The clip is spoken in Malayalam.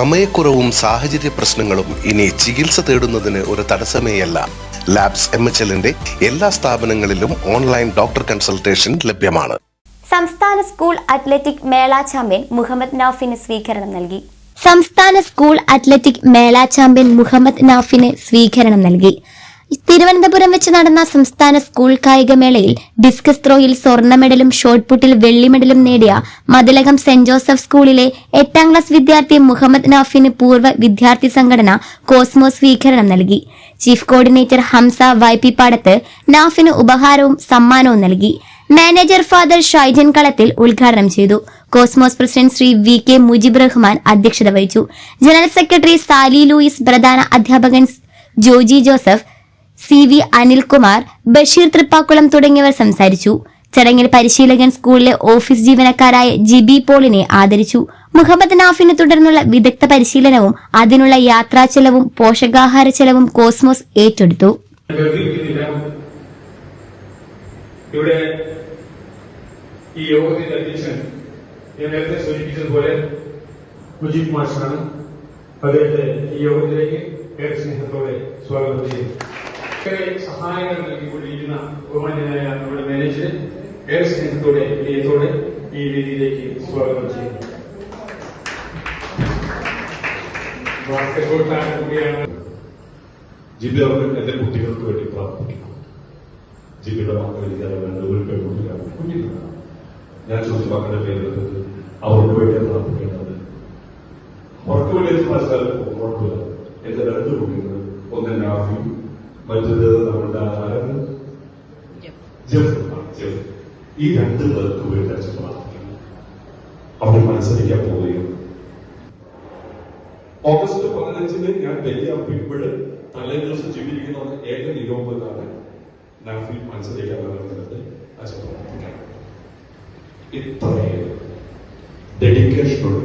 സമയക്കുറവും സാഹചര്യ പ്രശ്നങ്ങളും ഇനി ചികിത്സ തേടുന്നതിന് ഒരു തടസ്സമേയല്ല. ലാബ്സ് എം എച്ച് എല്ലിന്റെ എല്ലാ സ്ഥാപനങ്ങളിലും ഓൺലൈൻ ഡോക്ടർ കൺസൾട്ടേഷൻ ലഭ്യമാണ്. സംസ്ഥാന സ്കൂൾ അത്ലറ്റിക് മേള ചാമ്പ്യൻ മുഹമ്മദ് നാഫിന് സ്വീകരണം നൽകി. സംസ്ഥാന സ്കൂൾ അത്ലറ്റിക് മേള ചാമ്പ്യൻ മുഹമ്മദ് നാഫിന് സ്വീകരണം നൽകി. തിരുവനന്തപുരം വെച്ച് നടന്ന സംസ്ഥാന സ്കൂൾ കായികമേളയിൽ ഡിസ്കസ് ത്രോയിൽ സ്വർണ മെഡലും ഷോർട്ട് പുട്ടിൽ വെള്ളി മെഡലും നേടിയ മതിലകം സെന്റ് ജോസഫ് സ്കൂളിലെ എട്ടാം ക്ലാസ് വിദ്യാർത്ഥി മുഹമ്മദ് നാഫിന് പൂർവ വിദ്യാർത്ഥി സംഘടന കോസ്മോ സ്വീകരണം നൽകി. ചീഫ് കോർഡിനേറ്റർ ഹംസ വൈപ്പിപ്പാടത്ത് നാഫിന് ഉപഹാരവും സമ്മാനവും നൽകി. മാനേജർ ഫാദർ ഷൈജൻ കളത്തിൽ ഉദ്ഘാടനം ചെയ്തു. Cosmos president Shri V K Mujeeb Rahman അധ്യക്ഷത വഹിച്ചു. ജനറൽ സെക്രട്ടറി സാലി ലൂയിസ് പ്രധാന അധ്യാപകൻ Joji Joseph C V Anilkumar Basheer Thrippakkulam തുടങ്ങിയവർ സംസാരിച്ചു. ചടങ്ങിൽ പരിശീലകൻ സ്കൂളിലെ ഓഫീസ് ജീവനക്കാരായ ജിബി പോളിനെ ആദരിച്ചു. മുഹമ്മദ് നാഫിനെ തുടർന്നുള്ള വിദഗ്ധ പരിശീലനവും അതിനുള്ള യാത്രാ ചെലവും പോഷകാഹാര ചെലവും കോസ്മോസ് ഏറ്റെടുത്തു. ഇവിടെ ഈ യോഗത്തിന്റെ അധ്യക്ഷൻ ഞാൻ നേരത്തെ സൂചിപ്പിച്ചതുപോലെ മുജീബ് മാഷാണ്. അദ്ദേഹത്തെ ഈ യോഗത്തിലേക്ക് ഏറെ സ്നേഹത്തോടെ സ്വാഗതം ചെയ്യുന്നു. സഹായങ്ങൾ നൽകിക്കൊണ്ടിരിക്കുന്ന ബഹുമാന്യനായ നമ്മുടെ മാനേജർ ഏറെ സ്നേഹത്തോടെ വിനയത്തോടെ ഈ വേദിയിലേക്ക് സ്വാഗതം ചെയ്യുന്നു. ജിബി അവർ എന്റെ കുട്ടികൾക്ക് വേണ്ടി പ്രാർത്ഥിക്കുന്നു. ജിബിയുടെ മക്കൾ എനിക്കത് രണ്ട് ഒരു പെൺകുട്ടിയാണ് കുഞ്ഞിലാണ് ഞാൻ ചോദിച്ച മക്കളുടെ പേരെടുത്തത് അവർക്ക് വേണ്ടി പ്രാർത്ഥിക്കേണ്ടത്. അവർക്ക് വേണ്ടി മനസ്സിലാക്കി എന്റെ രണ്ട് കുട്ടികൾ ഒന്ന് നാഫി മറ്റത് നമ്മുടെ ജെഫ് ജെഫ് ഈ രണ്ട് പേർക്ക് വേണ്ടി അച്ഛൻ പ്രാർത്ഥിക്കുന്നു. അവർ മത്സരിക്കാൻ പോവുകയും ഓഗസ്റ്റ് പതിനഞ്ചിന് ഞാൻ വലിയ അപ്പിക്കുമ്പോൾ തലേ ദിവസം ജീവിക്കുന്ന ഏക നിരോധനാണ് നാഫിൽ മത്സരിക്കാൻ വരുന്നത് അച്ഛൻ പ്രവർത്തിക്കാൻ ഇത്രയും ഡെഡിക്കേഷനോട്